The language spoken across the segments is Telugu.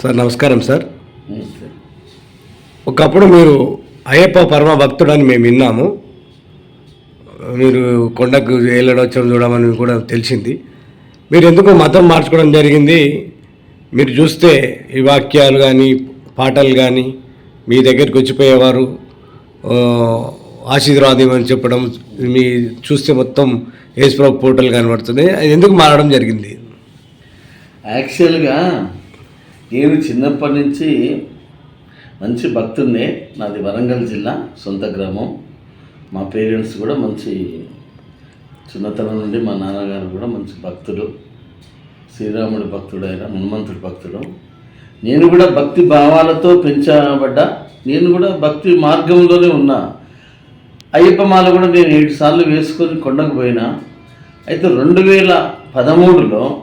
సార్ నమస్కారం సార్. ఒకప్పుడు మీరు అయ్యప్ప పరమ భక్తుడని మేము విన్నాము. మీరు కొండకు వెళ్ళడొచ్చడం చూడమని కూడా తెలిసింది. మీరు ఎందుకు మతం మార్చుకోవడం జరిగింది? మీరు చూస్తే ఈ వాక్యాలు కానీ పాటలు కానీ మీ దగ్గరికి వచ్చిపోయేవారు. ఆశీర్వాదం అని చెప్పడం మీ చూస్తే మొత్తం యేసుప్రభు పోటలు కనబడుతుంది. అది ఎందుకు మారడం జరిగింది? యాక్చువల్గా నేను చిన్నప్పటి నుంచి మంచి భక్తున్నే. నాది వరంగల్ జిల్లా సొంత గ్రామం. మా పేరెంట్స్ కూడా మంచి చిన్నతనం నుండి మా నాన్నగారు కూడా మంచి భక్తుడు శ్రీరాముడి భక్తుడు అయిన హనుమంతుడి భక్తుడు. నేను కూడా భక్తి భావాలతో పెంచబడ్డా. నేను కూడా భక్తి మార్గంలోనే ఉన్నా. అయ్యప్ప మాల కూడా నేను ఏడు సార్లు వేసుకొని కొండకు పోయినా. అయితే రెండు వేల పదమూడులో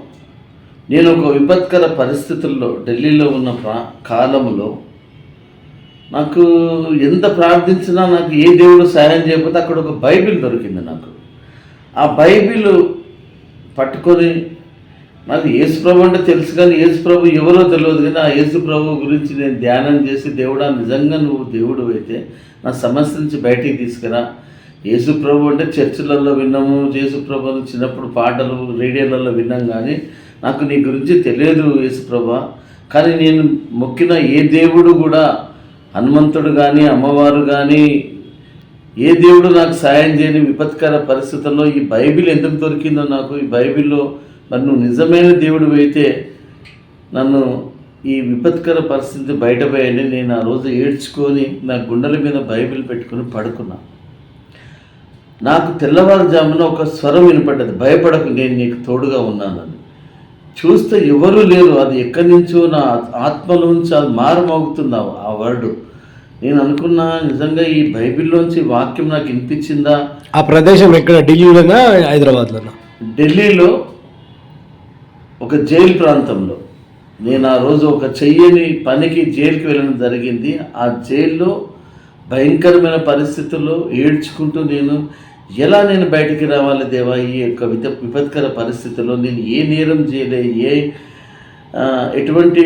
నేను ఒక విపత్కర పరిస్థితుల్లో ఢిల్లీలో ఉన్న ప్రా కాలంలో నాకు ఎంత ప్రార్థించినా నాకు ఏ దేవుడు సహాయం చేయకపోతే అక్కడ ఒక బైబిల్ దొరికింది నాకు. ఆ బైబిల్ పట్టుకొని నాకు యేసు ప్రభు అంటే తెలుసు కానీ యేసు ప్రభు ఎవరో తెలియదు కానీ ఆ యేసు ప్రభు గురించి నేను ధ్యానం చేసి దేవుడా నిజంగా నువ్వు దేవుడు అయితే నా సమస్య నుంచి బయటికి తీసుకురా. యేసు ప్రభు అంటే చర్చిలలో విన్నాము యేసు ప్రభు చిన్నప్పుడు పాటలు రేడియోలలో విన్నాం కానీ నాకు నీ గురించి తెలియదు యేసు ప్రభా కానీ నేను మొక్కిన ఏ దేవుడు కూడా హనుమంతుడు కానీ అమ్మవారు కానీ ఏ దేవుడు నాకు సాయం చేయని విపత్కర పరిస్థితుల్లో ఈ బైబిల్ ఎందుకు దొరికిందో నాకు ఈ బైబిల్లో మరి నువ్వు నిజమైన దేవుడు అయితే నన్ను ఈ విపత్కర పరిస్థితి బయటపోయండి నేను ఆ రోజు ఏడ్చుకొని నా గుండెల మీద బైబిల్ పెట్టుకొని పడుకున్నా. నాకు తెల్లవారుజామున ఒక స్వరం వినపడ్డది. భయపడకు నేను నీకు తోడుగా ఉన్నానని. చూస్తే ఎవరు లేరు. అది ఎక్కడి నుంచో నా ఆత్మలోంచి అది మారుమోగుతుంది ఆ- ఆ వర్డ్ నేను అనుకున్నా నిజంగా ఈ బైబిల్లోంచి వాక్యం నాకు వినిపించిందా? ఆ ప్రదేశం ఎక్కడ? ఢిల్లీలోనా హైదరాబాద్లోనా? ఢిల్లీలో ఒక జైలు ప్రాంతంలో. నేను ఆ రోజు ఒక చెయ్యని పనికి జైలుకి వెళ్ళడం జరిగింది. ఆ జైల్లో భయంకరమైన పరిస్థితుల్లో ఏడ్చుకుంటూ నేను ఎలా నేను బయటికి రావాలి దేవా? ఈ యొక్క విత విపత్కర పరిస్థితుల్లో నేను ఏ నేరం చేయలే ఏ ఎటువంటి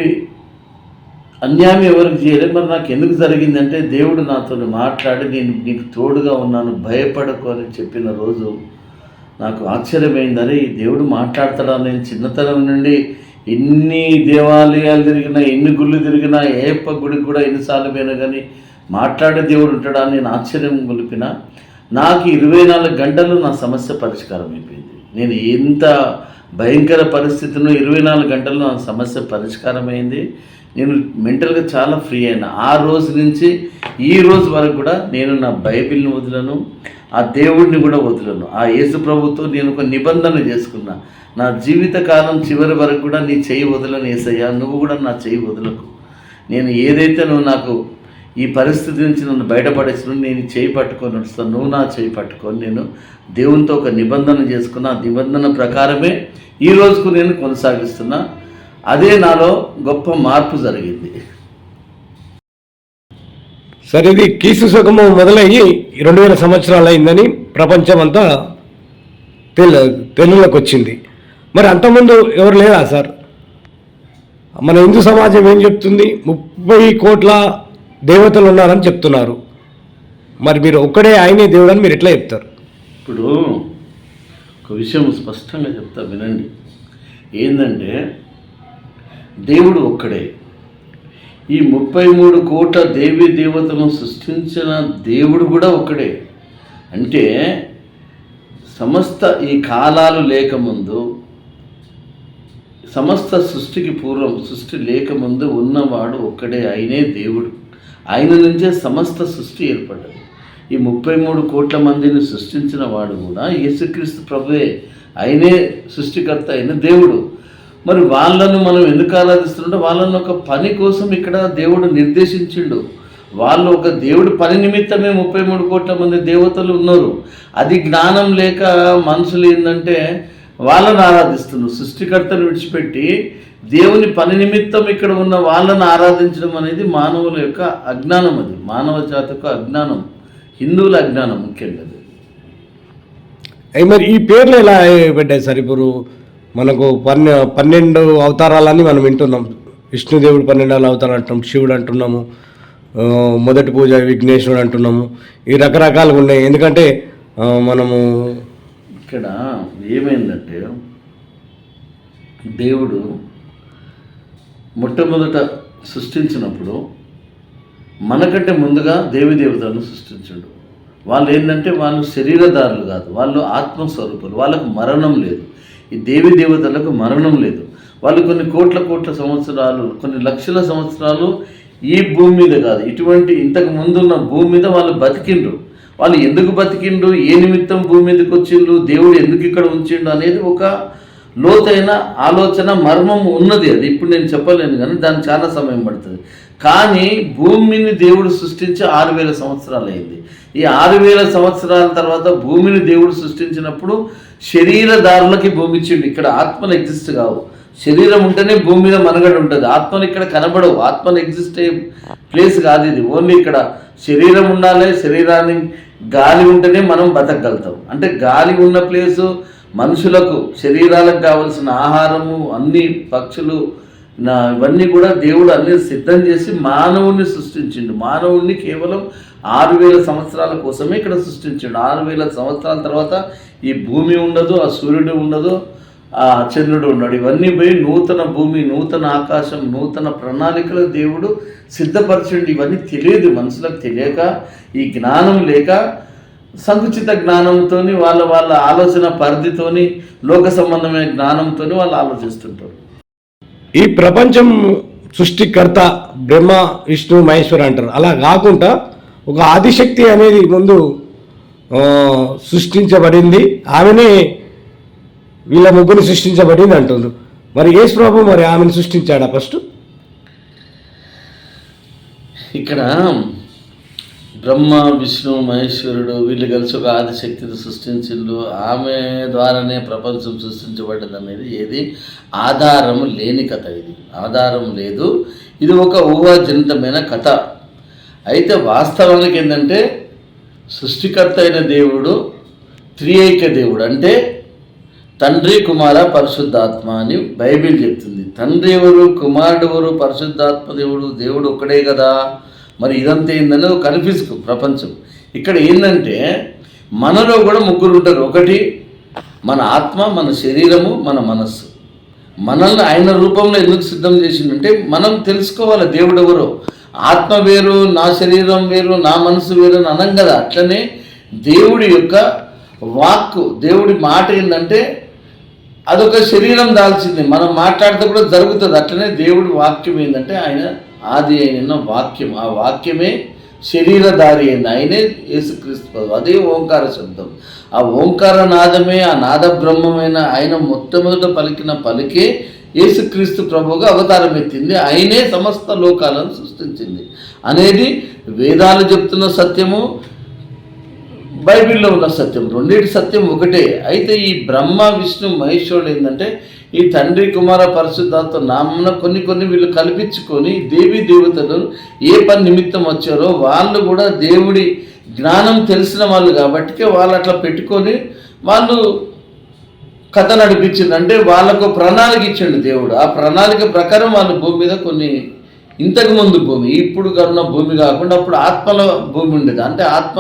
అన్యాయం ఎవరికి చేయలేదు మరి నాకు ఎందుకు జరిగిందంటే దేవుడు నాతో మాట్లాడి నేను నీకు తోడుగా ఉన్నాను భయపడకు అని చెప్పిన రోజు నాకు ఆశ్చర్యమైంది. అరే ఈ దేవుడు మాట్లాడతాడా? నేను చిన్నతనం నుండి ఎన్ని దేవాలయాలు తిరిగినా ఎన్ని గుళ్ళు తిరిగినా ఏప్ప గుడికి కూడా ఎన్నిసార్లు పోయినా కానీ మాట్లాడే దేవుడు ఉంటాడా నేను ఆశ్చర్యం గొలిపిన. నాకు ఇరవై నాలుగు గంటలు నా సమస్య పరిష్కారం అయిపోయింది. నేను ఎంత భయంకర పరిస్థితిలో ఇరవై నాలుగు గంటల్లో నా సమస్య పరిష్కారమైంది నేను మెంటల్గా చాలా ఫ్రీ అయినా. ఆ రోజు నుంచి ఈ రోజు వరకు కూడా నేను నా బైబిల్ని వదలను ఆ దేవుడిని కూడా వదలను. ఆ యేసు ప్రభుతో నేను ఒక నిబంధన చేసుకున్నా. నా జీవితకాలం చివరి వరకు కూడా నీ చేయి వదలను ఏసయ్యా నువ్వు కూడా నా చేయి వదలకు. నేను ఏదైతే నువ్వు నాకు ఈ పరిస్థితి నుంచి నన్ను బయటపడేసిన నేను చేయి పట్టుకొని నడుస్తాను. నువ్వు నా చేయి పట్టుకొని నేను దేవునితో ఒక నిబంధన చేసుకున్న. ఆ నిబంధన ప్రకారమే ఈ రోజుకు నేను కొనసాగిస్తున్నా. అదే నాలో గొప్ప మార్పు జరిగింది. సరే ఇది కీసు సుఖము మొదలయ్యి రెండు వేల సంవత్సరాలు అయిందని ప్రపంచం అంతా తెలుగులోకి వచ్చింది మరి అంతకుముందు ఎవరు లేరా సార్? మన హిందూ సమాజం ఏం చెప్తుంది? ముప్పై కోట్ల దేవతలు ఉన్నారని చెప్తున్నారు. మరి మీరు ఒక్కడే ఆయనే దేవుడు అని మీరు ఎట్లా చెప్తారు? ఇప్పుడు ఒక విషయం స్పష్టంగా చెప్తా వినండి. ఏంటంటే దేవుడు ఒక్కడే. ఈ ముప్పై మూడు కోట్ల దేవి దేవతలను సృష్టించిన దేవుడు కూడా ఒక్కడే. అంటే సమస్త ఈ కాలాలు లేకముందు సమస్త సృష్టికి పూర్వం సృష్టి లేకముందు ఉన్నవాడు ఒక్కడే ఆయనే దేవుడు. ఆయన నుంచే సమస్త సృష్టి ఏర్పడ్డది. ఈ ముప్పై మూడు కోట్ల మందిని సృష్టించిన వాడు కూడా యేసుక్రీస్తు ప్రభువే. ఆయనే సృష్టికర్త అయిన దేవుడు. మరి వాళ్ళను మనం ఎందుకు ఆరాధిస్తుంటే వాళ్ళను ఒక పని కోసం ఇక్కడ దేవుడు నిర్దేశించిండు. వాళ్ళు ఒక దేవుడు పని నిమిత్తమే ముప్పై మూడు కోట్ల మంది దేవతలు ఉన్నారు. అది జ్ఞానం లేక మనుషులు ఏంటంటే వాళ్ళని ఆరాధిస్తున్నావు సృష్టికర్తను విడిచిపెట్టి దేవుని పని నిమిత్తం ఇక్కడ ఉన్న వాళ్ళని ఆరాధించడం అనేది మానవుల యొక్క అజ్ఞానం అది. మానవ యొక్క అజ్ఞానం. హిందువుల అజ్ఞానం ముఖ్యంగా అది. మరి ఈ పేర్లు ఎలా పెట్టాయి సార్ ఇప్పుడు? మనకు పన్నె పన్నెండు అవతారాలని మనం వింటున్నాం. విష్ణుదేవుడు పన్నెండు అవతారాలు అంటున్నాం శివుడు అంటున్నాము మొదటి పూజ విఘ్నేశ్వరుడు అంటున్నాము. ఈ రకరకాలుగా ఉన్నాయి. ఎందుకంటే మనము ఇక్కడ ఏమైందంటే దేవుడు మొట్టమొదట సృష్టించినప్పుడు మనకంటే ముందుగా దేవి దేవతలను సృష్టించాడు. వాళ్ళు ఏంటంటే వాళ్ళు శరీరదారులు కాదు వాళ్ళు ఆత్మస్వరూపులు వాళ్ళకు మరణం లేదు. ఈ దేవి దేవతలకు మరణం లేదు. వాళ్ళు కొన్ని కోట్ల కోట్ల సంవత్సరాలు కొన్ని లక్షల సంవత్సరాలు ఈ భూమి మీద కాదు ఇటువంటి ఇంతకు ముందున్న భూమి మీద వాళ్ళు బతికిండ్రు. వాళ్ళు ఎందుకు బతికిండు ఏ నిమిత్తం భూమి మీదకి వచ్చిండు దేవుడు ఎందుకు ఇక్కడ ఉంచిండు అనేది ఒక లోతైన ఆలోచన మర్మం ఉన్నది అది. ఇప్పుడు నేను చెప్పలేను కానీ దానికి చాలా సమయం పడుతుంది. కానీ భూమిని దేవుడు సృష్టించి ఆరు వేల సంవత్సరాలు అయింది. ఈ ఆరు వేల సంవత్సరాల తర్వాత భూమిని దేవుడు సృష్టించినప్పుడు శరీరదారులకి భూమి ఇచ్చిండు ఇక్కడ ఆత్మలు ఎగ్జిస్ట్ కావు. శరీరం ఉంటేనే భూమి మీద మనగడ ఉంటుంది. ఆత్మని ఇక్కడ కనబడవు. ఆత్మలు ఎగ్జిస్ట్ అయ్యే ప్లేస్ కాదు ఇది. ఓన్లీ ఇక్కడ శరీరం ఉండాలి. శరీరాన్ని గాలి ఉంటేనే మనం బతకగలుగుతాం. అంటే గాలి ఉన్న ప్లేసు మనుషులకు శరీరాలకు కావలసిన ఆహారము అన్ని పక్షులు నా ఇవన్నీ కూడా దేవుడు అన్ని సిద్ధం చేసి మానవుని సృష్టించిండు. మానవుణ్ణి కేవలం ఆరు వేల సంవత్సరాల కోసమే ఇక్కడ సృష్టించిండు. ఆరు వేల సంవత్సరాల తర్వాత ఈ భూమి ఉండదు ఆ సూర్యుడు ఉండదు చంద్రుడు ఉన్నాడు. ఇవన్నీ పోయి నూతన భూమి నూతన ఆకాశం నూతన ప్రణాళికలు దేవుడు సిద్ధపరచండి. ఇవన్నీ తెలియదు మనుషులకు తెలియక ఈ జ్ఞానం లేక సంకుచిత జ్ఞానంతో వాళ్ళ వాళ్ళ ఆలోచన పరిధితోని లోక సంబంధమైన జ్ఞానంతో వాళ్ళు ఆలోచిస్తుంటారు. ఈ ప్రపంచం సృష్టికర్త బ్రహ్మ విష్ణు మహేశ్వర అంటారు. అలా కాకుండా ఒక ఆదిశక్తి అనేది ముందు సృష్టించబడింది. ఆమెనే వీళ్ళ ముగ్గురు సృష్టించబడింది అంటుంది. మరి యేసు ప్రభు మరి ఆమెను సృష్టించాడా ఫస్ట్? ఇక్కడ బ్రహ్మ విష్ణు మహేశ్వరుడు వీళ్ళు కలిసి ఒక ఆదిశక్తిని సృష్టించిండు ఆమె ద్వారానే ప్రపంచం సృష్టించబడ్డది అనేది ఏది? ఆధారం లేని కథ ఇది. ఆధారం లేదు. ఇది ఒక ఊహాజనితమైన కథ. అయితే వాస్తవానికి ఏంటంటే సృష్టికర్త అయిన దేవుడు త్రిఐక్య దేవుడు. అంటే తండ్రి కుమార పరిశుద్ధాత్మ అని బైబిల్ చెప్తుంది. తండ్రి ఎవరు కుమారుడు ఎవరు పరిశుద్ధాత్మ దేవుడు దేవుడు ఒక్కడే కదా. మరి ఇదంతా ఏందన్నది ఒక కన్ఫ్యూజ్ ప్రపంచం. ఇక్కడ ఏంటంటే మనలో కూడా ముగ్గురు ఉంటారు. ఒకటి మన ఆత్మ మన శరీరము మన మనస్సు. మనల్ని ఆయన రూపంలో ఎందుకు సిద్ధం చేసిందంటే మనం తెలుసుకోవాలి దేవుడు ఎవరో. ఆత్మ వేరు నా శరీరం వేరు నా మనసు వేరు అని అనం కదా. అట్లనే దేవుడి యొక్క వాక్కు దేవుడి మాట ఏంటంటే అదొక శరీరం దాల్చింది. మనం మాట్లాడితే కూడా జరుగుతుంది. అట్లనే దేవుడి వాక్యం ఏంటంటే ఆయన ఆది అయిన వాక్యం. ఆ వాక్యమే శరీరధారి అయింది. ఆయనే యేసుక్రీస్తు ప్రభు అదే ఓంకార శబ్దం. ఆ ఓంకార నాదమే ఆ నాద బ్రహ్మమైన ఆయన మొట్టమొదట పలికిన పలికే యేసుక్రీస్తు ప్రభువుగా అవతారం ఎత్తింది ఆయనే సమస్త లోకాలను సృష్టించింది. అనేది వేదాలు చెప్తున్న సత్యము. బైబిల్లో ఉన్న సత్యం. రెండింటి సత్యం ఒకటే. అయితే ఈ బ్రహ్మ విష్ణు మహేశ్వరుడు ఏంటంటే ఈ తండ్రి కుమార పరిశుద్ధాత్మ నామన కొన్ని కొన్ని వీళ్ళు కల్పించుకొని దేవి దేవతలు ఏ పని నిమిత్తం వచ్చారో వాళ్ళు కూడా దేవుడి జ్ఞానం తెలిసిన వాళ్ళు కాబట్టి వాళ్ళు అట్లా పెట్టుకొని వాళ్ళు కథ నడిపించింది అంటే వాళ్ళకు ప్రణాళిక ఇచ్చిండు దేవుడు. ఆ ప్రణాళిక ప్రకారం వాళ్ళు భూమి మీద కొన్ని ఇంతకుముందు భూమి ఇప్పుడు కన్నా భూమి కాకుండా అప్పుడు ఆత్మల భూమి ఉండేది. అంటే ఆత్మ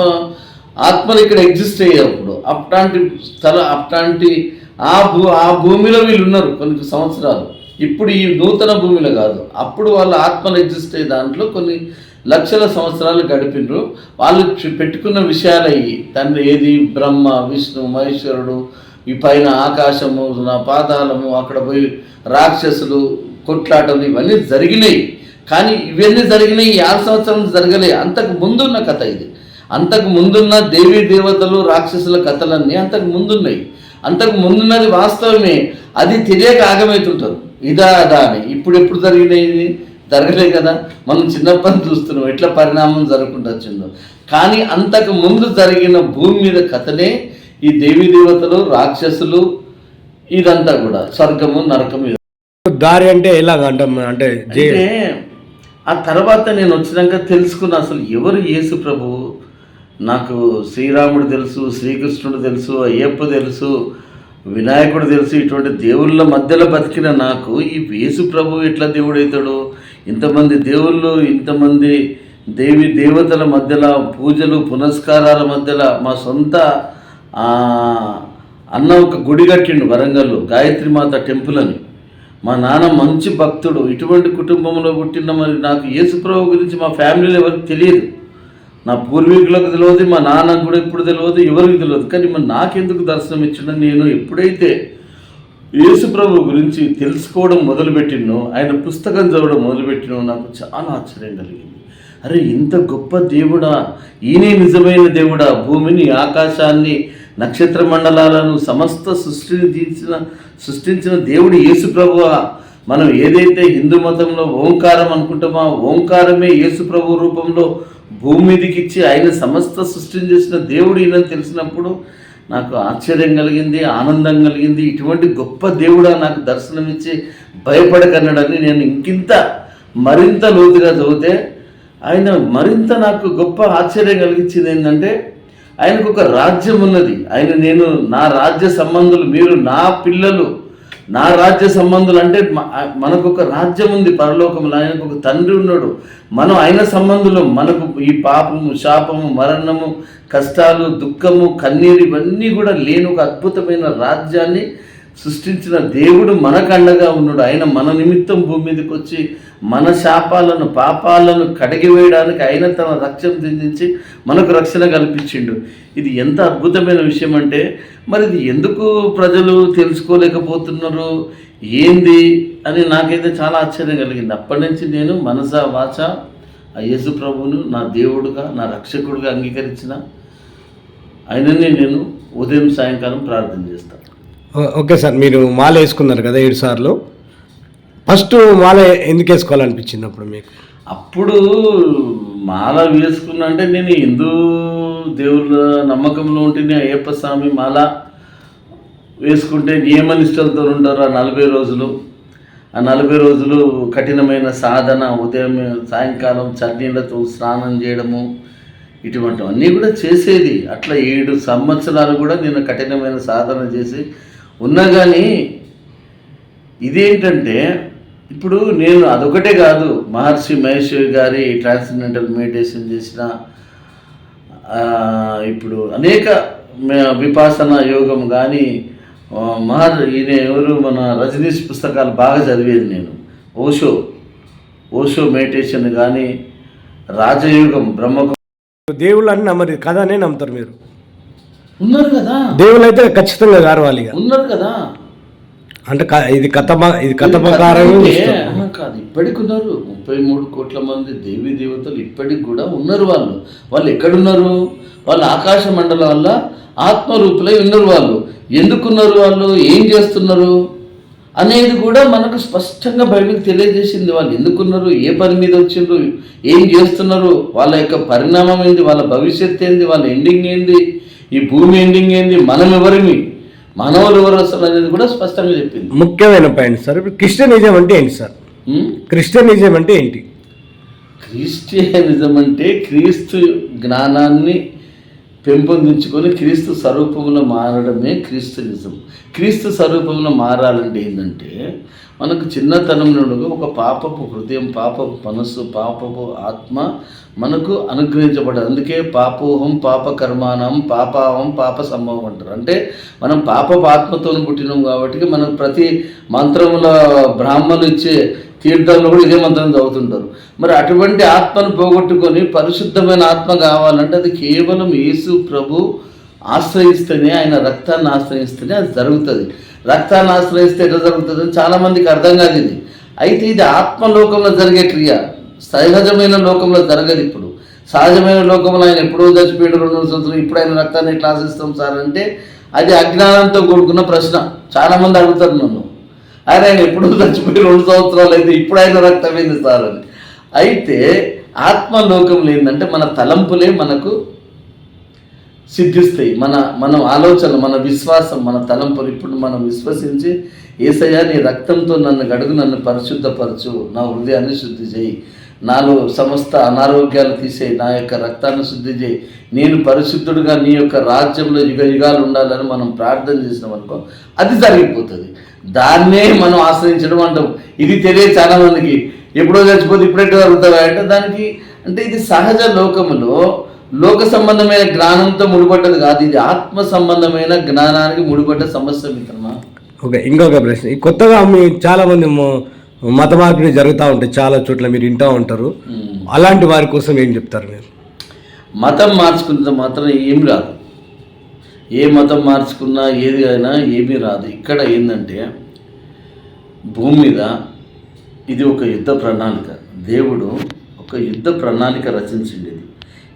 ఆత్మలు ఇక్కడ ఎగ్జిస్ట్ అయ్యేటప్పుడు అట్లాంటి స్థల అట్లాంటి ఆ భూ ఆ భూమిలో వీళ్ళు ఉన్నారు కొన్ని సంవత్సరాలు. ఇప్పుడు ఈ నూతన భూమిలో కాదు. అప్పుడు వాళ్ళ ఆత్మలు ఎగ్జిస్ట్ అయ్యే దాంట్లో కొన్ని లక్షల సంవత్సరాలు గడిపిండ్రు వాళ్ళు పెట్టుకున్న విషయాలు అయ్యి తండ్రి ఏది? బ్రహ్మ విష్ణు మహేశ్వరుడు ఈ పైన ఆకాశము నా పాతాళము అక్కడ పోయి రాక్షసులు కొట్లాటలు ఇవన్నీ జరిగినాయి. కానీ ఇవన్నీ జరిగినాయి ఆరు సంవత్సరం జరగలే. అంతకు ముందున్న కథ ఇది. అంతకు ముందున్న దేవీ దేవతలు రాక్షసుల కథలన్నీ అంతకు ముందున్నాయి. అంతకు ముందున్నది వాస్తవమే. అది తెలియక ఆగమవుతుంటారు ఇదా అదా అని. ఇప్పుడు ఎప్పుడు జరిగినాయి ఇది? జరగలే కదా. మనం చిన్నప్పటి చూస్తున్నాం. ఎట్లా పరిణామం జరుగుకుంటూ వచ్చిందో కానీ అంతకు ముందు జరిగిన భూమి మీద కథనే ఈ దేవీ దేవతలు రాక్షసులు ఇదంతా కూడా. స్వర్గము నరకము. దారి అంటే ఎలాగ? అంటాం అంటే జే అంటే ఆ తర్వాత నేను వచ్చినాక తెలుసుకున్న అసలు ఎవరు యేసు ప్రభు? నాకు శ్రీరాముడు తెలుసు శ్రీకృష్ణుడు తెలుసు అయ్యప్ప తెలుసు వినాయకుడు తెలుసు. ఇటువంటి దేవుళ్ళ మధ్యలో బతికిన నాకు ఈ యేసు ప్రభు ఎట్లా దేవుడవుతాడు ఇంతమంది దేవుళ్ళు ఇంతమంది దేవి దేవతల మధ్యలో పూజలు పునస్కారాల మధ్యలో మా సొంత అన్న ఒక గుడి కట్టిండు వరంగల్లో గాయత్రి మాత టెంపుల్ అని. మా నాన్న మంచి భక్తుడు. ఇటువంటి కుటుంబంలో పుట్టిన మరి నాకు యేసుప్రభు గురించి మా ఫ్యామిలీలో ఎవరికి తెలియదు. నా పూర్వీకులకు తెలియదు మా నాన్నకు కూడా ఎప్పుడు తెలియదు ఎవరికి తెలియదు. కానీ మరి నాకెందుకు దర్శనం ఇచ్చిన నేను ఎప్పుడైతే యేసుప్రభు గురించి తెలుసుకోవడం మొదలుపెట్టినో ఆయన పుస్తకం చదవడం మొదలుపెట్టినో నాకు చాలా ఆశ్చర్యం కలిగింది. అరే ఇంత గొప్ప దేవుడా ఈయనే నిజమైన దేవుడా భూమిని ఆకాశాన్ని నక్షత్ర మండలాలను సమస్త సృష్టిని తీర్చిన సృష్టించిన దేవుడు యేసు ప్రభువా. మనం ఏదైతే హిందూ మతంలో ఓంకారం అనుకుంటామో ఆ ఓంకారమే యేసు ప్రభు రూపంలో భూమి మీదకి ఇచ్చి ఆయన సమస్త సృష్టిని చేసిన దేవుడు ఈయన తెలిసినప్పుడు నాకు ఆశ్చర్యం కలిగింది ఆనందం కలిగింది. ఇటువంటి గొప్ప దేవుడా నాకు దర్శనమిచ్చి భయపడకన్నాడని నేను ఇంకింత మరింత లోతుగా చదివితే ఆయన మరింత నాకు గొప్ప ఆశ్చర్యం కలిగించింది ఏంటంటే ఆయనకు ఒక రాజ్యం ఉన్నది. ఆయన నేను నా రాజ్య సంబంధులు మీరు నా పిల్లలు నా రాజ్య సంబంధులు అంటే మనకు ఒక రాజ్యం ఉంది పరలోకంలో ఆయనకు ఒక తండ్రి ఉన్నాడు. మనం ఆయన సంబంధులు. మనకు ఈ పాపము శాపము మరణము కష్టాలు దుఃఖము కన్నీరు ఇవన్నీ కూడా లేని ఒక అద్భుతమైన రాజ్యాన్ని సృష్టించిన దేవుడు మనకు అండగా ఉన్నాడు. ఆయన మన నిమిత్తం భూమి మీదకి వచ్చి మన శాపాలను పాపాలను కడిగివేయడానికి ఆయన తన రక్షణ దించి మనకు రక్షణ కల్పించిండు. ఇది ఎంత అద్భుతమైన విషయం అంటే మరి ఇది ఎందుకు ప్రజలు తెలుసుకోలేకపోతున్నారు? ఏంది అని నాకైతే చాలా ఆశ్చర్యం కలిగింది. అప్పటి నుంచి నేను మనస వాచ ఆ యేసు ప్రభువును నా దేవుడుగా నా రక్షకుడుగా అంగీకరించిన ఆయననే నేను ఉదయం సాయంకాలం ప్రార్థన చేస్తాను ఓకే సార్ మీరు మాల వేసుకున్నారు కదా ఏడు సార్లు. ఫస్ట్ మాల ఎందుకు వేసుకోవాలనిపించింది అప్పుడు మీకు? అప్పుడు మాల వేసుకున్నా అంటే నేను హిందూ దేవుళ్ళ నమ్మకంలో ఉంటేనే అయ్యప్ప స్వామి మాల వేసుకుంటే నియమ నిష్టలతో ఉంటారు ఆ నలభై రోజులు. ఆ నలభై రోజులు కఠినమైన సాధన ఉదయం సాయంకాలం చన్నీళ్ళతో స్నానం చేయడము ఇటువంటివన్నీ కూడా చేసేది. అట్లా ఏడు సంవత్సరాలు కూడా నేను కఠినమైన సాధన చేసి ఉన్నా కానీ ఇదేంటంటే ఇప్పుడు నేను అదొకటే కాదు మహర్షి మహేశ్వరి గారి ట్రాన్స్జెండెంటల్ మెడిటేషన్ చేసిన ఇప్పుడు అనేక విపాసన యోగం కానీ మహర్ ఈయన ఎవరు మన రజనీష్ పుస్తకాలు బాగా చదివేది నేను. ఓషో ఓషో మెడిటేషన్ కానీ రాజయోగం బ్రహ్మ దేవుళ్ళు నమ్మరు కథనే నమ్ముతారు మీరు. ఉన్నారు కదా. దేవుళ్ళు అయితే ఖచ్చితంగా గారవాలి ఉన్నారు కదా. అంటే ఇది కథ మ- ఇది కథ ప్రకారం కాదు ఇప్పటికి ఉన్నారు. ముప్పై మూడు కోట్ల మంది దేవీ దేవతలు ఇప్పటికి కూడా ఉన్నారు వాళ్ళు. వాళ్ళు ఎక్కడున్నారు? వాళ్ళు ఆకాశ మండలాల్లో ఆత్మరూపులై ఉన్నారు వాళ్ళు. ఎందుకున్నారు వాళ్ళు? ఏం చేస్తున్నారు? అనేది కూడా మనకు స్పష్టంగా బైబిల్ తెలియజేసింది వాళ్ళు. ఎందుకున్నారు? ఏ పని మీద వచ్చిండ్రు? ఏం చేస్తున్నారు? వాళ్ళ యొక్క పరిణామం ఏంది? వాళ్ళ భవిష్యత్తు ఏంది? వాళ్ళ ఎండింగ్ ఏంది? ఈ భూమి ఎండింగ్ ఏంది? మనం ఎవరిమి? మనవలు ఎవరు అసలు అనేది కూడా స్పష్టంగా చెప్పింది. ముఖ్యమైన పాయింట్ సార్. ఇప్పుడు క్రిస్టియనిజం అంటే ఏంటి సార్? క్రిస్టియనిజం అంటే ఏంటి? క్రిస్టియనిజం అంటే క్రీస్తు జ్ఞానాన్ని పెంపొందించుకొని క్రీస్తు స్వరూపంలో మారడమే క్రీస్తునిజం క్రీస్తు స్వరూపంలో మారాలంటే ఏంటంటే మనకు చిన్నతనం నుండి ఒక పాపపు హృదయం పాపపు మనస్సు పాపపు ఆత్మ మనకు అనుగ్రహించబడదు అందుకే పాపోహం పాప కర్మానం పాపాహం పాప సంభవం అంటారు. అంటే మనం పాపపు ఆత్మతో పుట్టినాం కాబట్టి మనకు ప్రతి మంత్రముల బ్రాహ్మణులు ఇచ్చే తీర్థంలో కూడా ఇదే మంత్రం చదువుతుంటారు. మరి అటువంటి ఆత్మను పోగొట్టుకొని పరిశుద్ధమైన ఆత్మ కావాలంటే అది కేవలం యేసు ప్రభు ఆశ్రయిస్తేనే ఆయన రక్తాన్ని ఆశ్రయిస్తేనే అది జరుగుతుంది. రక్తాన్ని ఆశ్రయిస్తే ఎట్లా జరుగుతుంది చాలామందికి అర్థం కాదు ఇది అయితే ఇది ఆత్మలోకంలో జరిగే క్రియ. సహజమైన లోకంలో జరగదు ఇప్పుడు. సహజమైన లోకంలో ఆయన ఎప్పుడో చచ్చిపోయాడు రెండు వందల సంవత్సరం ఇప్పుడు ఆయన రక్తాన్ని ఎట్లా ఆశిస్తాం సార్ అంటే అది అజ్ఞానంతో కూడుకున్న ప్రశ్న. చాలామంది అడుగుతారు నన్ను. ఆయన ఆయన ఎప్పుడో చచ్చిపోయి రెండు సంవత్సరాలు అయితే ఇప్పుడు ఆయన రక్తం సార్ అని. అయితే ఆత్మలోకంలో ఏంటంటే మన తలంపులే మనకు సిద్ధిస్తాయి. మన మన ఆలోచన మన విశ్వాసం మన తలంపులు ఇప్పుడు మనం విశ్వసించి ఏసయ్యా నీ రక్తంతో నన్ను గడుగు నన్ను పరిశుద్ధపరచు. నా హృదయాన్ని శుద్ధి చేయి. నాలో సమస్త అనారోగ్యాలు తీసేయి. నా యొక్క రక్తాన్ని శుద్ధి చేయి. నేను పరిశుద్ధుడుగా నీ యొక్క రాజ్యంలో యుగ యుగాలు ఉండాలని మనం ప్రార్థన చేసినాం అనుకో అది జరిగిపోతుంది. దాన్నే మనం ఆశ్రయించడం అంటాం. ఇది తెలియదు చాలా మందికి ఎప్పుడో చచ్చిపోతే ఇప్పుడెట్టు జరుగుతావా అంటే దానికి అంటే ఇది సహజ లోకములో లోక సంబంధమైన జ్ఞానంతో ముడిపడ్డది కాదు ఇది ఆత్మ సంబంధమైన జ్ఞానానికి ముడిపడ్డ సమస్య మిత్రమా? ఓకే ఇంకొక ప్రశ్న. ఈ కొత్తగా మీ చాలా మంది మత మార్పిడి జరుగుతూ ఉంటాయి చాలా చోట్ల మీరు వింటూ ఉంటారు. అలాంటి వారి కోసం ఏం చెప్తారు మీరు? మతం మార్చుకున్నంత మాత్రం ఏమి రాదు. ఏ మతం మార్చుకున్నా ఏది అయినా ఏమీ రాదు. ఇక్కడ ఏంటంటే భూమి మీద ఇది ఒక యుద్ధ ప్రణాళిక. దేవుడు ఒక యుద్ధ ప్రణాళిక రచించిండు ఇది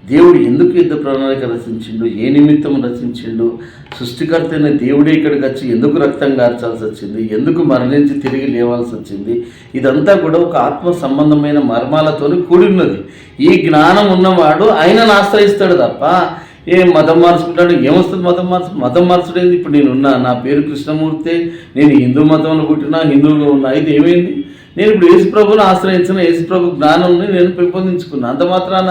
దేవుడు ఎందుకు యుద్ధ ప్రణాళిక రచించిండు? ఏ నిమిత్తం రచించిండు? సృష్టికర్త అయిన దేవుడే ఇక్కడికి వచ్చి ఎందుకు రక్తం గార్చాల్సి వచ్చింది? ఎందుకు మరణించి తిరిగి లేవాల్సి వచ్చింది? ఇదంతా కూడా ఒక ఆత్మ సంబంధమైన మర్మాలతో కూడి ఉన్నది ఈ జ్ఞానం ఉన్నవాడు ఆయనను ఆశ్రయిస్తాడు తప్ప ఏ మతం మార్చుకుంటాడు? ఏమొస్తుంది మతం మార్చు? మతం మార్చడేది? ఇప్పుడు నేనున్నా నా పేరు కృష్ణమూర్తి నేను హిందూ మతంలో పుట్టినా హిందువులో ఉన్నా. అయితే ఏమైంది? నేను ఇప్పుడు యేసు ప్రభుని ఆశ్రయించిన యేసు ప్రభు జ్ఞానంని నేను పెంపొందించుకున్నాను అంత మాత్రాన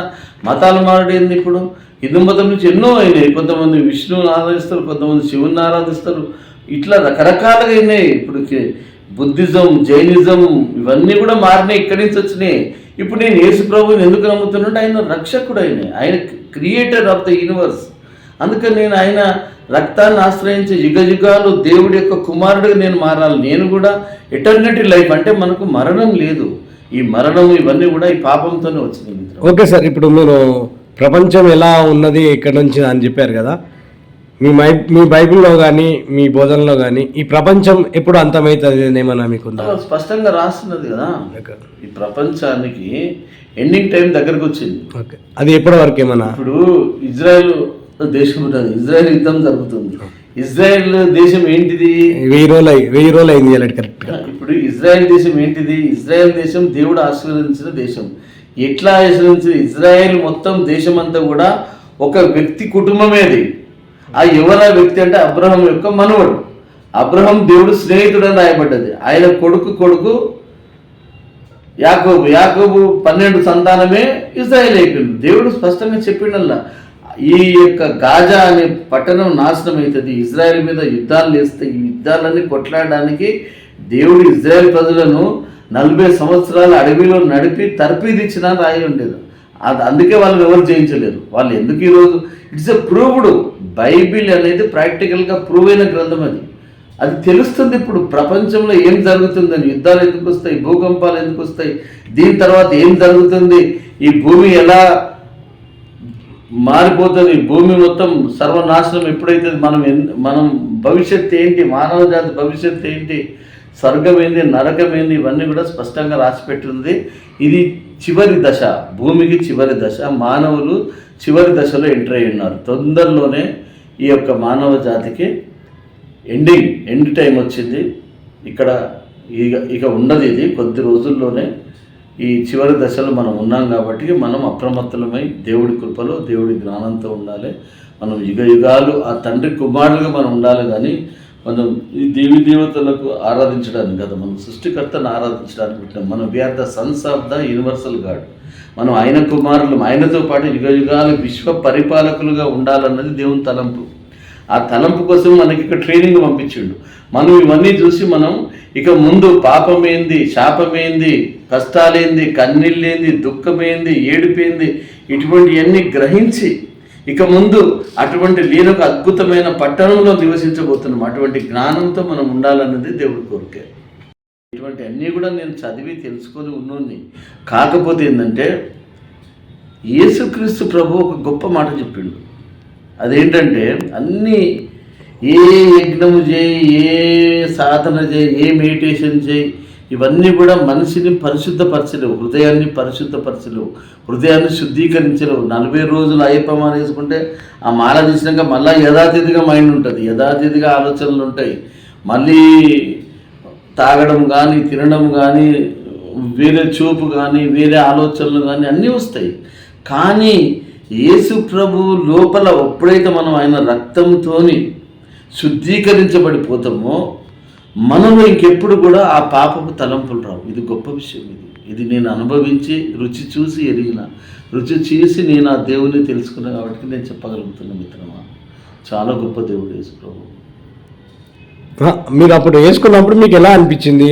మతాలు మారడేంది ఇప్పుడు? హిందూ మతం నుంచి ఎన్నో అయినాయి. కొంతమంది విష్ణువుని ఆరాధిస్తారు కొంతమంది శివుని ఆరాధిస్తారు. ఇట్లా రకరకాలుగా అయినాయి. ఇప్పుడు బుద్ధిజం జైనిజం ఇవన్నీ కూడా మారినాయి ఇక్కడి నుంచి వచ్చినాయి. ఇప్పుడు నేను యేసు ప్రభుని ఎందుకు నమ్ముతున్నాడు ఆయన రక్షకుడు ఆయన ఆయన క్రియేటర్ ఆఫ్ ద యూనివర్స్. అందుకని నేను ఆయన రక్తాన్ని ఆశ్రయించే యుగ యుగాలు దేవుడి యొక్క కుమారుడిగా నేను మారాలి. నేను కూడా ఎటర్నిటీ లైఫ్ అంటే మనకు మరణం లేదు. ఈ మరణం ఇవన్నీ కూడా ఈ పాపంతోనే మిత్రం ఓకే సార్ ఇప్పుడు మీరు ప్రపంచం ఎలా ఉన్నది ఎక్కడి నుంచి అని చెప్పారు కదా. మీ మై మీ బైబిల్లో కానీ మీ బోధనలో కానీ ఈ ప్రపంచం ఎప్పుడు అంతమవుతుంది ఏమన్నా అలా స్పష్టంగా రాస్తున్నది కదా. ఈ ప్రపంచానికి ఎండింగ్ టైం దగ్గరకు వచ్చింది. ఓకే. అది ఎప్పటి వరకు ఏమన్నా? ఇప్పుడు ఇజ్రాయెల్ దేశం ఉన్నది ఇజ్రాయెల్ యుద్ధం జరుగుతుంది. ఇజ్రాయెల్ దేశం ఏంటిది? వెయ్యి రోజులు వెయ్యి రోజులు అయింది ఇలాంటి కరెక్ట్గా. ఇప్పుడు ఇజ్రాయెల్ దేశం ఏంటిది? ఇజ్రాయెల్ దేశం దేవుడు ఆశీర్వదించిన దేశం. ఎట్లా ఆశీర్వదించింది? ఇజ్రాయెల్ మొత్తం దేశం అంతా కూడా ఒక వ్యక్తి కుటుంబమే అది ఆ ఎవరా వ్యక్తి అంటే అబ్రహం యొక్క మనవడు. అబ్రహం దేవుడు స్నేహితుడు అని రాయబడ్డది. ఆయన కొడుకు కొడుకు యాకోబు. యాకోబు పన్నెండు సంతానమే ఇజ్రాయెల్ అయిపోయింది. దేవుడు స్పష్టంగా చెప్పిండల్లా. ఈ యొక్క గాజా అనే పట్టణం నాశనం అవుతుంది ఇజ్రాయెల్ మీద యుద్ధాలు లేస్తే ఈ యుద్ధాలన్నీ కొట్లాడడానికి దేవుడు ఇజ్రాయెల్ ప్రజలను నలభై సంవత్సరాల అడవిలో నడిపి తర్పీదిచ్చిన రాయి ఉండేది. అది అందుకే వాళ్ళు ఎవరు జయించలేరు వాళ్ళు ఎందుకు ఈరోజు? It's a proved. బైబిల్ అనేది ప్రాక్టికల్గా ప్రూవ్ అయిన గ్రంథం అది. అది తెలుస్తుంది ఇప్పుడు ప్రపంచంలో ఏం జరుగుతుందని యుద్ధాలు ఎందుకు వస్తాయి? భూకంపాలు ఎందుకు వస్తాయి? దీని తర్వాత ఏం జరుగుతుంది? ఈ భూమి ఎలా మారిపోతుంది. భూమి మొత్తం సర్వనాశనం ఎప్పుడైతే మనం ఎన్- మనం భవిష్యత్తు ఏంటి మానవ జాతి భవిష్యత్తు ఏంటి స్వర్గం ఏంది నరకం ఏంది ఇవన్నీ కూడా స్పష్టంగా రాసిపెట్టింది. ఇది చివరి దశ భూమికి చివరి దశ మానవులు చివరి దశలో ఎంటర్ అయి ఉన్నారు. తొందరలోనే ఈ యొక్క మానవ జాతికి ఎండింగ్ ఎండ్ టైం వచ్చింది. ఇక్కడ ఇక ఇక ఉండదు ఇది. కొద్ది రోజుల్లోనే ఈ చివరి దశలో మనం ఉన్నాం కాబట్టి మనం అప్రమత్తలమై దేవుడి కృపలో దేవుడి జ్ఞానంతో ఉండాలి. మనం యుగ యుగాలు ఆ తండ్రి కుమారులుగా మనం ఉండాలి కానీ మనం ఈ దేవి దేవతలకు ఆరాధించడానికి కదా మనం సృష్టికర్తను ఆరాధించడానికి పుట్టినాం. మనం we are the sons of the universal God. మనం ఆయన కుమారులు ఆయనతో పాటు యుగ యుగాలు విశ్వ పరిపాలకులుగా ఉండాలన్నది దేవుని తలంపు. ఆ తలంపు కోసం మనకి ఇక్కడ ట్రైనింగ్ పంపించిండు. మనం ఇవన్నీ చూసి మనం ఇక ముందు పాపమేంది శాపమేంది కష్టాలేంది కన్నీళ్ళేంది దుఃఖమేంది ఏడిపోయింది ఇటువంటివన్నీ గ్రహించి ఇక ముందు అటువంటి లీనొక అద్భుతమైన పట్టణంలో నివసించబోతున్నాం. అటువంటి జ్ఞానంతో మనం ఉండాలన్నది దేవుడి కోరికే. ఇటువంటి అన్నీ కూడా నేను చదివి తెలుసుకొని ఉన్నోని కాకపోతే ఏంటంటే యేసుక్రీస్తు ప్రభు ఒక గొప్ప మాట చెప్పిండు. అదేంటంటే అన్నీ ఏ యజ్ఞము చేయి ఏ సాధన చేయి ఏ మెడిటేషన్ చేయి ఇవన్నీ కూడా మనిషిని పరిశుద్ధపరచలేవు హృదయాన్ని పరిశుద్ధపరచలేవు హృదయాన్ని శుద్ధీకరించలేవు. నలభై రోజులు అయ్యప్పమాల వేసుకుంటే ఆ మాల తీసినాక మళ్ళీ యథాతిథిగా మైండ్ ఉంటుంది యథాతిథిగా ఆలోచనలు ఉంటాయి. మళ్ళీ తాగడం కానీ తినడం కానీ వేరే చూపు కానీ వేరే ఆలోచనలు కానీ అన్నీ వస్తాయి. కానీ యేసు ప్రభు లోపల ఎప్పుడైతే మనం ఆయన రక్తంతోని శుద్ధీకరించబడిపోతామో మనలో ఇంకెప్పుడు కూడా ఆ పాపపు తలంపులు రావు. ఇది గొప్ప విషయం ఇది. ఇది నేను అనుభవించి రుచి చూసి ఎరిగిన రుచి చూసి నేను ఆ దేవుని తెలుసుకున్నా కాబట్టి నేను చెప్పగలుగుతున్నా మిత్రమా. చాలా గొప్ప దేవుడు యేసు ప్రభు మీరు అప్పుడు వేసుకున్నప్పుడు మీకు ఎలా అనిపించింది?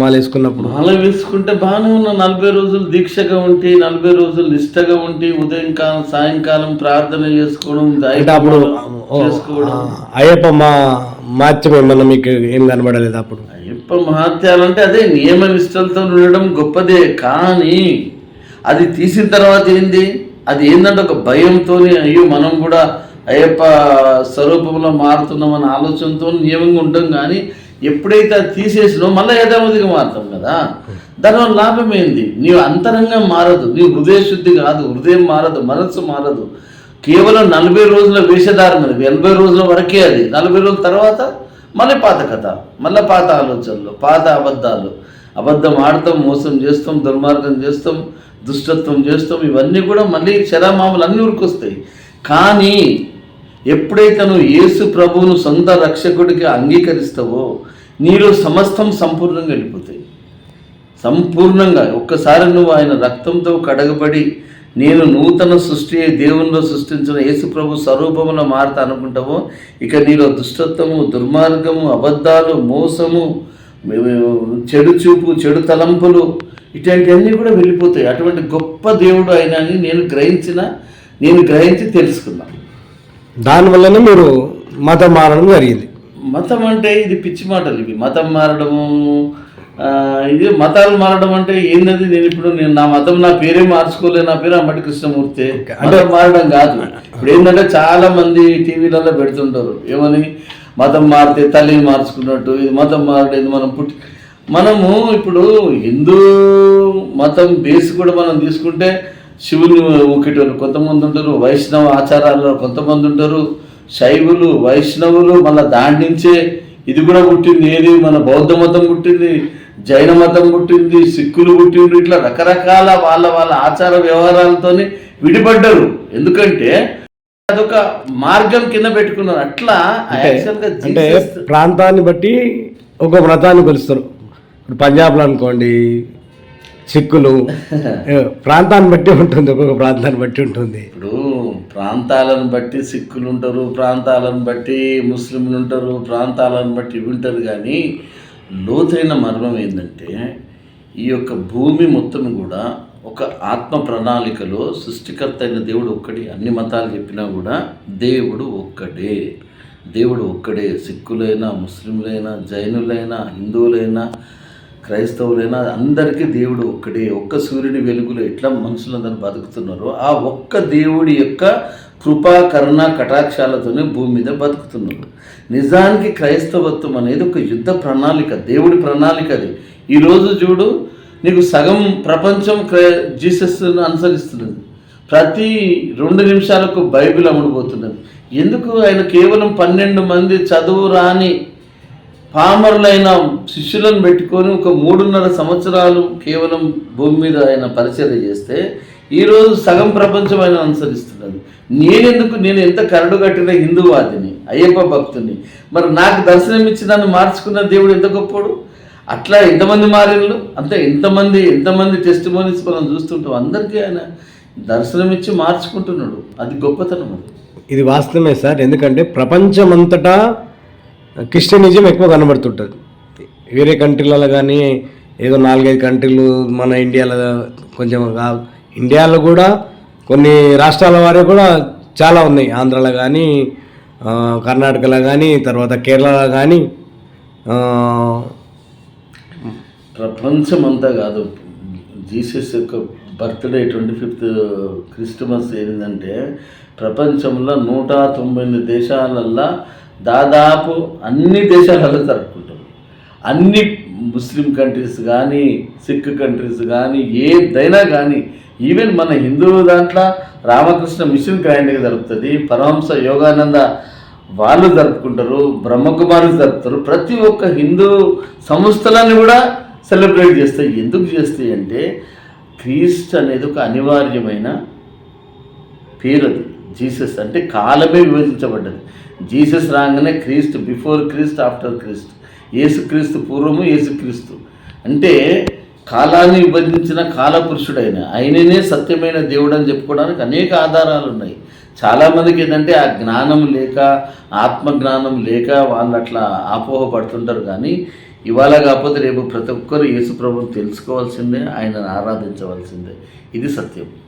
మాల వేసుకున్నప్పుడు? మాల వేసుకుంటే బాగానే ఉన్న. నలభై రోజులు దీక్షగా ఉండి నలభై రోజులు నిష్టగా ఉండి ఉదయం కాలం సాయంకాలం ప్రార్థన చేసుకోవడం అంటే అప్పుడు అయ్యప్ప మా మాత్యం ఏమన్నా మీకు ఏం కనబడలేదు అప్పుడు? అయ్యప్ప మహత్యాలంటే అదే నియమ నిష్టలతో ఉండడం గొప్పదే. కానీ అది తీసిన తర్వాత ఏంది? అది ఏంటంటే ఒక భయంతోని అయ్యో మనం కూడా అయ్యప్ప స్వరూపంలో మారుతున్నామన్న ఆలోచనతో నియమంగా ఉంటాం కానీ ఎప్పుడైతే అది తీసేసినో మళ్ళీ యథామతిగా మారుతాం కదా. దానివల్ల లాభం ఏంది? నీవు అంతరంగం మారదు. నీ హృదయ శుద్ధి కాదు. హృదయం మారదు. మనస్సు మారదు. కేవలం నలభై రోజుల వేషధారణ అది. ఎనభై రోజుల వరకే అది. నలభై రోజుల తర్వాత మళ్ళీ పాత కథ. మళ్ళీ పాత ఆలోచనలు పాత అబద్ధాలు. అబద్ధం ఆడతాం మోసం చేస్తాం దుర్మార్గం చేస్తాం దుష్టత్వం చేస్తాం. ఇవన్నీ కూడా మళ్ళీ శరామామలు అన్నీ ఉరికొస్తాయి. కానీ ఎప్పుడైతే నువ్వు యేసు ప్రభువును సొంత రక్షకుడికి అంగీకరిస్తావో నీలో సమస్తం సంపూర్ణంగా వెళ్ళిపోతాయి. సంపూర్ణంగా. ఒక్కసారి నువ్వు ఆయన రక్తంతో కడగబడి నేను నూతన సృష్టి దేవునిలో సృష్టించిన యేసుప్రభు స్వరూపమున మారత అనుకుంటావో ఇక నీలో దుష్టత్వము దుర్మార్గము అబద్ధాలు మోసము చెడు చూపు చెడు తలంపులు ఇటువంటివన్నీ కూడా వెళ్ళిపోతాయి. అటువంటి గొప్ప దేవుడు అయినా అని నేను గ్రహించిన నేను గ్రహించి తెలుసుకున్నాను దానివల్లనే మీరు మతం మారడం జరిగింది. మతం అంటే ఇది పిచ్చి మాటలు ఇవి. మతం మారడము ఇది మతాలు మారడం అంటే ఏంటది నేను ఇప్పుడు నేను నా మతం నా పేరే మార్చుకోలే నా పేరు అమ్మటి కృష్ణమూర్తి. అంటే మారడం కాదు. ఇప్పుడు ఏంటంటే చాలా మంది టీవీలలో పెడుతుంటారు. ఏమని? మతం మారితే తల్లిని మార్చుకున్నట్టు ఇది మతం మారలేదు మనం పుట్టి మనము ఇప్పుడు హిందూ మతం బేస్ కూడా మనం తీసుకుంటే శివుని ఊకేటోళ్ళు కొంతమంది ఉంటారు వైష్ణవ ఆచారాల్లో కొంతమంది ఉంటారు. శైవులు వైష్ణవులు మళ్ళీ దాని నుంచే ఇది కూడా పుట్టింది. ఏది? మన బౌద్ధ మతం పుట్టింది జైన మతం పుట్టింది సిక్కులు పుట్టిండ్రు. ఇట్లా రకరకాల వాళ్ళ వాళ్ళ ఆచార వ్యవహారాలతోని విడిపడ్డారు. ఎందుకంటే అదొక మార్గం కింద పెట్టుకున్నారు. అట్లా అంటే ప్రాంతాన్ని బట్టి ఒక వ్రతాన్ని కొలుస్తారు. ఇప్పుడు పంజాబ్లో అనుకోండి సిక్కులు ఏ, ప్రాంతాన్ని బట్టి ఉంటుంది ఒక్కొక్క ప్రాంతాన్ని బట్టి ఉంటుంది. ఇప్పుడు ప్రాంతాలను బట్టి సిక్కులు ఉంటారు ప్రాంతాలను బట్టి ముస్లింలు ఉంటారు ప్రాంతాలను బట్టి ఇవి ఉంటారు. కానీ లోతైన మర్మం ఏంటంటే ఈ యొక్క భూమి మొత్తం కూడా ఒక ఆత్మ ప్రణాళికలో సృష్టికర్త అయిన దేవుడు ఒక్కడే. అన్ని మతాలు చెప్పినా కూడా దేవుడు ఒక్కడే. దేవుడు ఒక్కడే. సిక్కులైనా ముస్లింలైనా జైనులైనా హిందువులైనా క్రైస్తవులైనా అందరికీ దేవుడు ఒక్కడే. ఒక్క సూర్యుని వెలుగులో ఎట్లా మనుషులందరూ బతుకుతున్నారో ఆ ఒక్క దేవుడి యొక్క కృపా కరుణ కటాక్షాలతోనే భూమి మీద బతుకుతున్నారు. నిజానికి క్రైస్తవత్వం అనేది ఒక యుద్ధ ప్రణాళిక దేవుడి ప్రణాళిక అది. ఈరోజు చూడు నీకు సగం ప్రపంచం క్రై జీసస్ అనుసరిస్తున్నది. ప్రతి రెండు నిమిషాలకు బైబిల్ అమ్ముడుపోతున్నది. ఎందుకు? ఆయన కేవలం పన్నెండు మంది చదువు రాని పామరులైన శిష్యులను పెట్టుకొని ఒక మూడున్నర సంవత్సరాలు కేవలం భూమి మీద ఆయన పరిచయం చేస్తే ఈరోజు సగం ప్రపంచం ఆయన అనుసరిస్తున్నది. నేనెందుకు నేను ఎంత కరడు కట్టిన హిందూవాదిని అయ్యప్ప భక్తుని? మరి నాకు దర్శనం ఇచ్చి నన్ను మార్చుకున్న దేవుడు ఎంత గొప్పడు? అట్లా ఎంతమంది మారిళ్ళు అంటే ఎంతమంది ఎంతమంది టెస్ట్ మోనీస్ మనం చూస్తుంటాం. అందరికీ ఆయన దర్శనం ఇచ్చి మార్చుకుంటున్నాడు. అది గొప్పతనం అది. ఇది వాస్తవమే సార్. ఎందుకంటే ప్రపంచమంతటా క్రిస్టియనిజం ఎక్కువ కనబడుతుంటుంది. వేరే కంట్రీలలో కానీ ఏదో నాలుగైదు కంట్రీలు మన ఇండియాలో కొంచెం ఇండియాలో కూడా కొన్ని రాష్ట్రాల వారు కూడా చాలా ఉన్నాయి. ఆంధ్రలో కానీ కర్ణాటకలో కానీ తర్వాత కేరళలో కానీ ప్రపంచం అంతా కాదు. జీసస్ యొక్క బర్త్డే ట్వంటీ ఫిఫ్త్ క్రిస్టమస్ ఏంటంటే ప్రపంచంలో నూట తొంభై ఎనిమిది దేశాలల్లో దాదాపు అన్ని దేశాలలో జరుపుకుంటారు అన్ని ముస్లిం కంట్రీస్ కానీ సిక్ కంట్రీస్ కానీ ఏదైనా కానీ ఈవెన్ మన హిందూ దాంట్లో రామకృష్ణ మిషన్ గ్రాండ్గా జరుపుతుంది పరమహంస యోగానంద వాళ్ళు జరుపుకుంటారు బ్రహ్మకుమారులు జరుపుతారు. ప్రతి ఒక్క హిందూ సంస్థలని కూడా సెలబ్రేట్ చేస్తాయి. ఎందుకు చేస్తాయి అంటే క్రీస్తు అనేది ఒక అనివార్యమైన పేరు అది. జీసస్ అంటే కాలమే విభజించబడ్డది. జీసస్ రాగానే క్రీస్తు బిఫోర్ క్రీస్తు ఆఫ్టర్ క్రీస్తు. యేసుక్రీస్తు పూర్వము యేసుక్రీస్తు అంటే కాలాన్ని విభజించిన కాలపురుషుడైన ఆయననే సత్యమైన దేవుడు అని చెప్పుకోవడానికి అనేక ఆధారాలు ఉన్నాయి. చాలామందికి ఏంటంటే ఆ జ్ఞానం లేక ఆత్మజ్ఞానం లేక వాళ్ళు అట్లా ఆపోహపడుతుంటారు కానీ ఇవాళ కాకపోతే రేపు ప్రతి ఒక్కరు యేసు తెలుసుకోవాల్సిందే ఆయనను ఆరాధించవలసిందే. ఇది సత్యం.